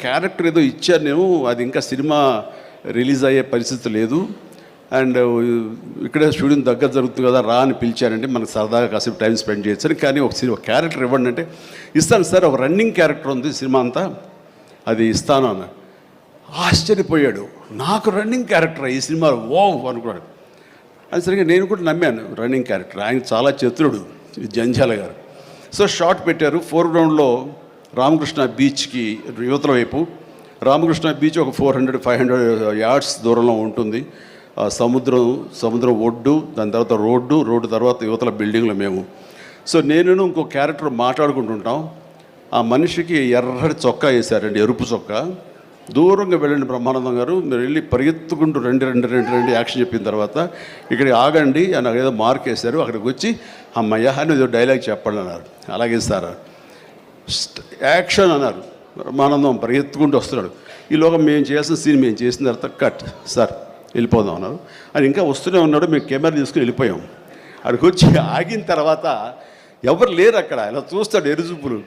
Character ఏదో ఇచ్చాను నేను అది ఇంకా సినిమా రిలీజ్ అయ్యే పరిస్థితి లేదు. అండ్ ఇక్కడే స్టూడియో దగ్గర జరుగుతుంది కదా రా అని పిలిచారంటే మనకు సరదాగా కాసేపు టైం స్పెండ్ చేయొచ్చు కానీ ఒక సినిమా క్యారెక్టర్ ఇవ్వండి అంటే ఇస్తాను సార్ ఒక రన్నింగ్ క్యారెక్టర్ ఉంది సినిమా అంతా అది ఇస్తాను అన్న. ఆశ్చర్యపోయాడు. నాకు రన్నింగ్ క్యారెక్టర్ ఈ సినిమా ఓ అనుకున్నాడు. అది సరిగ్గా నేను కూడా నమ్మాను రన్నింగ్ క్యారెక్టర్. ఆయన చాలా చతురుడు జంజాల గారు. సో షార్ట్ పెట్టారు ఫోర్ గ్రౌండ్లో రామకృష్ణ బీచ్కి యువతల వైపు. రామకృష్ణ బీచ్ ఒక four hundred five hundred yards దూరంలో ఉంటుంది. ఆ సముద్రం సముద్రం ఒడ్డు దాని తర్వాత రోడ్డు రోడ్డు తర్వాత యువతల బిల్డింగ్లో మేము. సో నేను ఇంకో క్యారెక్టర్ మాట్లాడుకుంటుంటాం. ఆ మనిషికి ఎర్రటి చొక్కా వేశారండి ఎరుపు చొక్కా. దూరంగా వెళ్ళండి బ్రహ్మానందం గారు మీరు వెళ్ళి పరిగెత్తుకుంటూ రెండు రెండు రెండు రెండు యాక్షన్ చెప్పిన తర్వాత ఇక్కడ ఆగండి అని ఏదో మార్క్ వేశారు. అక్కడికి వచ్చి అమ్మయ్య అని ఏదో డైలాగ్ చెప్పండి అన్నారు. అలాగే సార్. యాక్షన్ అన్నారు. బ్రహ్మానందం పరిగెత్తుకుంటూ వస్తున్నాడు. ఈలోగా మేము చేసిన సీన్ మేము చేసిన తర్వాత కట్. సార్ వెళ్ళిపోదాం అన్నారు. అని ఇంకా వస్తూనే ఉన్నాడు. మేము కెమెరా తీసుకుని వెళ్ళిపోయాం. అక్కడికి వచ్చి ఆగిన తర్వాత ఎవరు లేరు అక్కడ. ఇలా చూస్తాడు ఎరుజుపులు